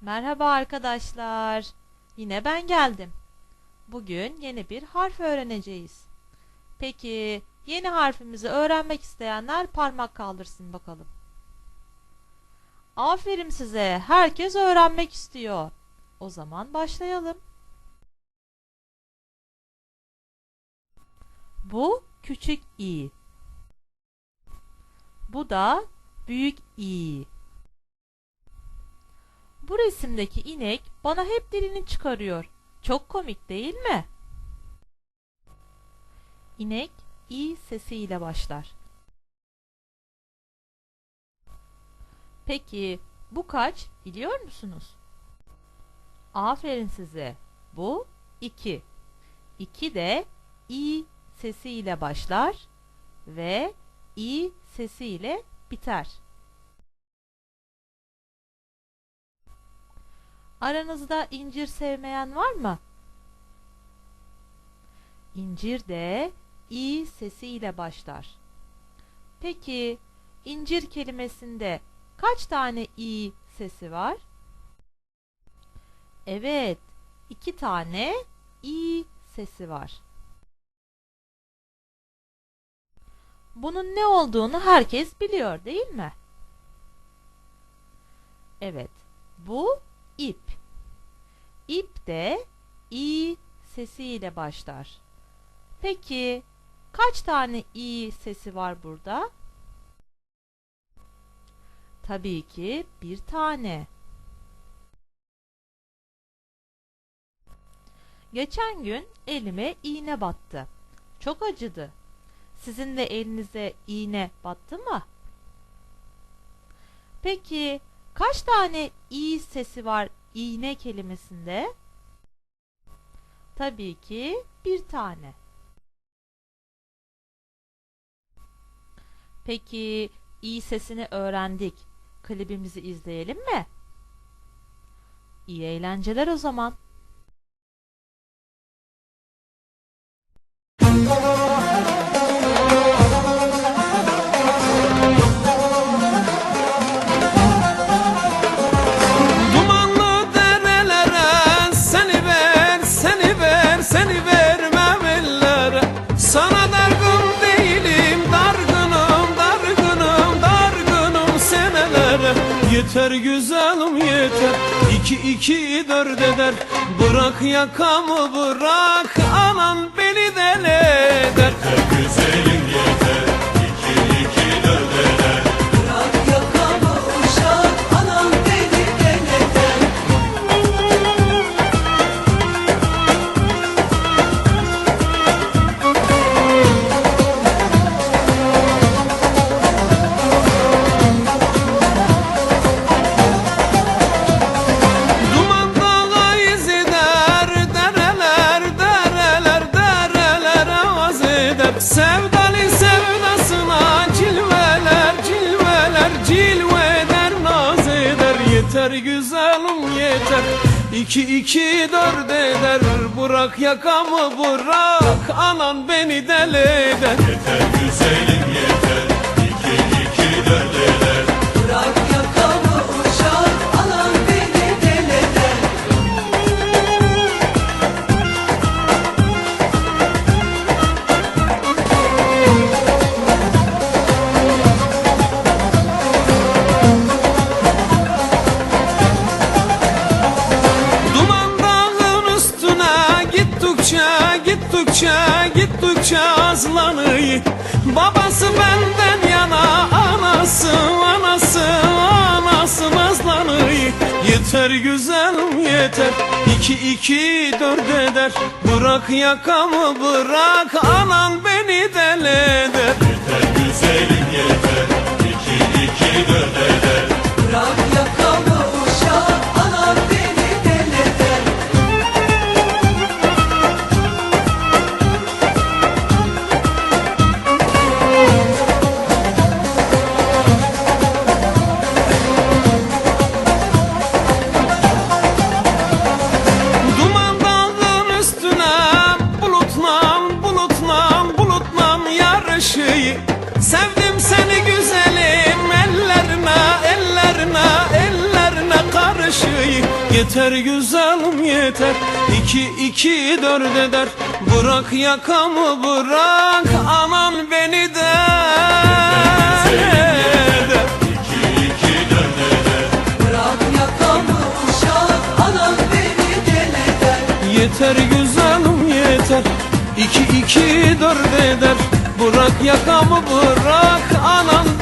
Merhaba arkadaşlar. Yine ben geldim. Bugün yeni bir harf öğreneceğiz. Peki yeni harfimizi öğrenmek isteyenler parmak kaldırsın bakalım. Aferin size. Herkes öğrenmek istiyor. O zaman başlayalım. Bu küçük i. Bu da büyük i. Bu resimdeki inek bana hep dilini çıkarıyor. Çok komik değil mi? İnek i sesiyle başlar. Peki bu kaç biliyor musunuz? Aferin size. Bu 2. 2 de i sesiyle başlar ve i sesiyle biter. Aranızda incir sevmeyen var mı? İncir de i sesiyle başlar. Peki incir kelimesinde kaç tane i sesi var? Evet, iki tane i sesi var. Bunun ne olduğunu herkes biliyor değil mi? Evet, bu ip. İp de i sesiyle başlar. Peki kaç tane i sesi var burada? Tabii ki bir tane. Geçen gün elime iğne battı. Çok acıdı. Sizin de elinize iğne battı mı? Peki kaç tane i sesi var iğne kelimesinde? Tabii ki bir tane. Peki i sesini öğrendik. Klibimizi izleyelim mi? İyi eğlenceler o zaman. Ver, seni vermem ellere. Sana dargın değilim, dargınım, dargınım, dargınım senelere. Yeter güzelim yeter, iki iki dört eder. Bırak yakamı bırak, anan beni deli eder. Güzelim Sevdalı sevdasına cilveler, cilveler Cilve eder, Yeter güzelim yeter. İki iki dört eder. Bırak yakamı bırak. Anan beni deli eder. Yeter güzelim gittikçe gittikçe azlanıyor. Babası benden yana anası anası anası nazlanıyor. Yeter güzelim yeter. İki iki dört eder. Bırak yakamı bırak. Anan beni deli Yeter güzelim yeter. İki iki dört eder Yeter güzelim yeter. İki iki dört eder. Bırak yakamı bırak Anan beni de. Yeter güzelim yeter. İki iki dört eder. Bırak yakamı bırak Anan